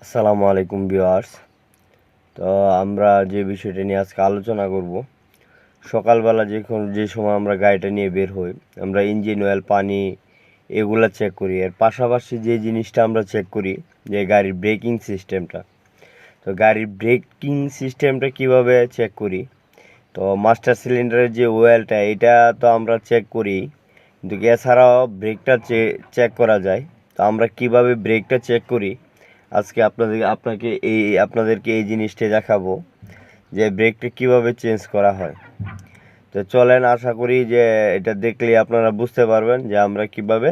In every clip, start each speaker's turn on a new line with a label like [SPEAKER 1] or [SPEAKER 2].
[SPEAKER 1] আসসালামু আলাইকুম ভিউয়ার্স। তো আমরা যে বিষয়টা নিয়ে আজকে আলোচনা করব, সকালবেলা যে কোন- যে সময় আমরা গাড়িটা নিয়ে বের হই, আমরা ইঞ্জিন অয়েল পানি এগুলো চেক করি। এর পাশাপাশি যে জিনিসটা আমরা চেক করি, যে গাড়ির ব্রেকিং সিস্টেমটা তো গাড়ির ব্রেকিং সিস্টেমটা কীভাবে চেক করি? তো মাস্টার সিলিন্ডারের যে ওয়েলটা এটা তো আমরা চেক করি। কিন্তু এছাড়াও ব্রেকটা চেক করা যায়। তো আমরা কীভাবে ব্রেকটা চেক করি? আজকে আপনাদের, আপনাকে এই, আপনাদেরকে এই জিনিসটা দেখাবো যে ব্রেকটা কীভাবে চেঞ্জ করা হয়। তো চলেন, আশা করি যে এটা দেখলে আপনারা বুঝতে পারবেন যে আমরা কীভাবে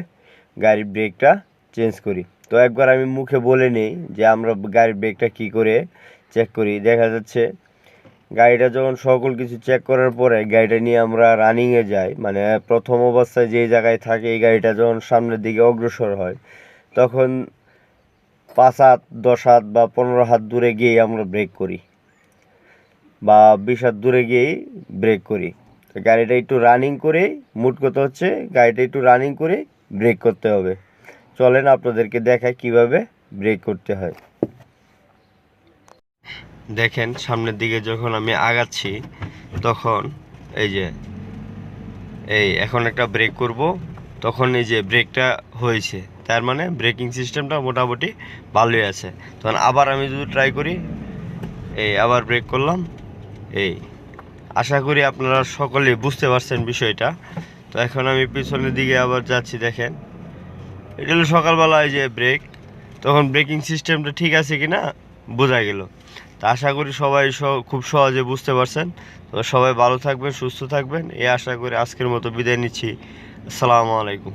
[SPEAKER 1] গাড়ির ব্রেকটা চেঞ্জ করি। তো একবার আমি মুখে বলে নিই যে আমরা গাড়ির ব্রেকটা কি করে চেক করি। দেখা যাচ্ছে গাড়িটা যখন সকল কিছু চেক করার পরে গাড়িটা নিয়ে আমরা রানিংয়ে যাই মানে প্রথম অবস্থায় যে জায়গায় থাকে এই গাড়িটা যখন সামনের দিকে অগ্রসর হয়, তখন পাঁচ হাত, দশ হাত বা পনেরো হাত দূরে গিয়ে আমরা ব্রেক করি বা বিশ হাত দূরে গিয়েই ব্রেক করি। গাড়িটা একটু রানিং করে, মুট করতে হচ্ছে গাড়িটা একটু রানিং করে ব্রেক করতে হবে। চলেন আপনাদেরকে দেখায় কীভাবে ব্রেক করতে হয়। দেখেন, সামনের দিকে যখন আমি আগাচ্ছি, তখন এই যে, এই এখন একটা ব্রেক করব। তখন এই যে ব্রেকটা হয়েছে, তার মানে ব্রেকিং সিস্টেমটা মোটামুটি ভালোই আছে। তখন আবার আমি যদি ট্রাই করি, এই আবার ব্রেক করলাম, এই। আশা করি আপনারা সকলেই বুঝতে পারছেন বিষয়টা। তো এখন আমি পিছনের দিকে আবার যাচ্ছি, দেখেন। এটা হলো সকালবেলা এই যে ব্রেক তখন ব্রেকিং সিস্টেমটা ঠিক আছে কি না বোঝা গেল। তো আশা করি সবাই খুব সহজে বুঝতে পারছেন। তো সবাই ভালো থাকবেন, সুস্থ থাকবেন। এই আশা করি আজকের মতো বিদায় নিচ্ছি। আসসালামু আলাইকুম।